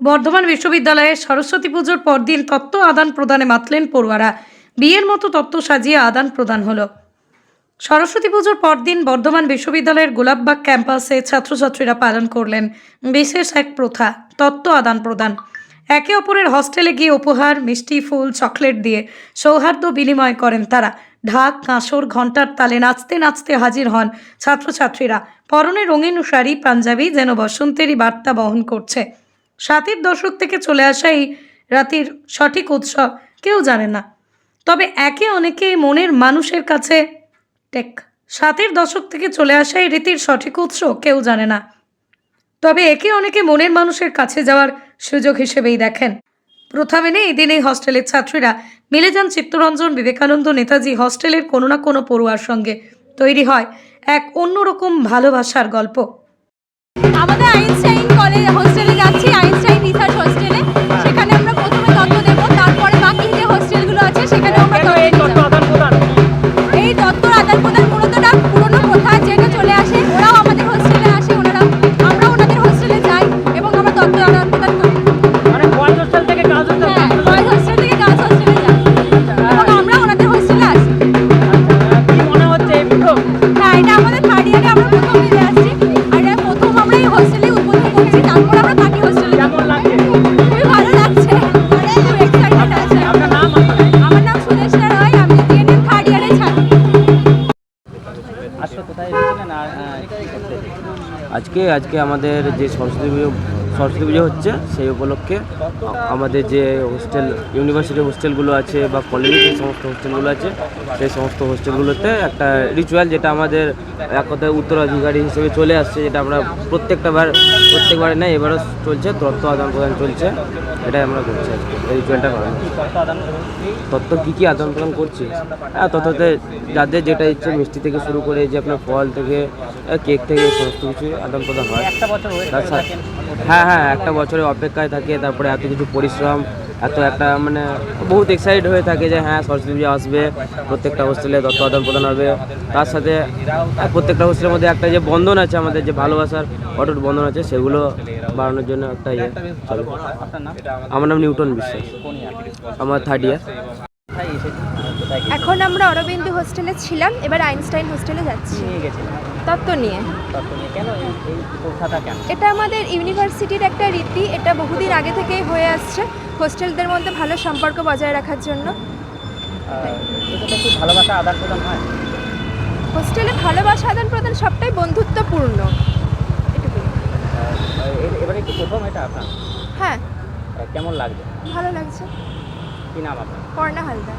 বর্ধমান বিশ্ববিদ্যালয়ে সরস্বতী পুজোর পরদিন তত্ত্ব আদান প্রদানে মাতলেন পড়ুয়ারা। বিয়ের মতো তত্ত্ব সাজিয়ে আদান প্রদান হলো। সরস্বতী পুজোর পরদিন বর্ধমান বিশ্ববিদ্যালয়ের গোলাপবাগ ক্যাম্পাসে ছাত্রছাত্রীরা পালন করলেন বিশেষ এক প্রথা, তত্ত্ব আদান প্রদান। একে অপরের হস্টেলে গিয়ে উপহার, মিষ্টি ফুল, চকলেট দিয়ে সৌহার্দ্য বিনিময় করেন তারা। ঢাক, কাঁসর, ঘণ্টার তালে নাচতে নাচতে হাজির হন ছাত্রছাত্রীরা। পরনে রঙিন শাড়ি, পাঞ্জাবি যেন বসন্তেরই বার্তা বহন করছে। সাতের দশক থেকে চলে আসা এই রাতির সঠিক উৎসব কেউ জানে না। তবে একে অনেকে মনের মানুষের কাছে টেক। সাতের দশক থেকে চলে আসা এই রীতির সঠিক উৎস, কেউ জানে না। তবে একে অনেকে মনের মানুষের কাছে যাওয়ার সুযোগ হিসেবেই দেখেন। প্রথা মেনে এই দিন এই হস্টেলের ছাত্রীরা মিলে যান চিত্তরঞ্জন বিবেকানন্দ নেতাজি হস্টেলের কোনো না কোনো পড়ুয়ার সঙ্গে। তৈরি হয় এক অন্যরকম ভালোবাসার গল্প। আমাদের আইনস্টাইন কলেজ আজকে আজকে আমাদের যে সরস্বতী পুজো সরস্বতী পুজো হচ্ছে সেই উপলক্ষে। আমাদের যে হোস্টেল ইউনিভার্সিটি হোস্টেলগুলো আছে বা কলেজের যে সমস্ত হোস্টেলগুলো আছে, সেই সমস্ত হোস্টেলগুলোতে একটা রিচুয়াল যেটা আমাদের এক কথায় উত্তরাধিকারী হিসেবে চলে আসছে, যেটা আমরা প্রত্যেকটা বার প্রত্যেকবারে নেই এবারও চলছে তথ্য আদান প্রদান চলছে, এটাই আমরা করছি আজকে, এই রিচুয়ালটা প্রদান তত্ত্ব কী কী আদান প্রদান করছি? হ্যাঁ তত্ত্বতে যাদের যেটা ইচ্ছে মিষ্টি থেকে শুরু করে যে আপনার ফল থেকে কেক থেকে সমস্ত কিছু আদান প্রদান হয়। থাকেন হ্যাঁ হ্যাঁ একটা বছরের অপেক্ষায় থাকে তারপরে এত কিছু পরিশ্রম এত একটা মানে বহুত এক্সাইটেড হয়ে থাকে যে হ্যাঁ সরস্বতী পুজো আসবে প্রত্যেকটা হোস্টেলে তত্ত্ব আদান প্রদান হবে। তার সাথে প্রত্যেকটা হোস্টেলের মধ্যে একটা যে বন্ধন আছে আমাদের যে ভালোবাসার অটুট বন্ধন আছে সেগুলো বাড়ানোর জন্য একটা ইয়ে আমার নাম নিউটন বিশ্বাস। আমার থার্ড ইয়ার এখন আমরা অরবিন্দু হোস্টেলে ছিলাম এবার আইনস্টাইন হোস্টেলে যাচ্ছি। তত্ত্ব নিয়ে। এটা আমাদের ইউনিভার্সিটির একটা রীতি এটা বহুদিন আগে থেকেই হয়ে আসছে হোস্টেলদের মধ্যে ভালো সম্পর্ক বজায় রাখার জন্য। ভালোবাসা আদান প্রদান হয়? হোস্টেলে ভালোবাসা আদান প্রদান সবটাই বন্ধুত্বপূর্ণ। এবারে কি প্রথম এটা আপনার? হ্যাঁ। কেমন লাগছে? ভালো লাগছে। কি নাম আপনার? কর্ণা হালদার।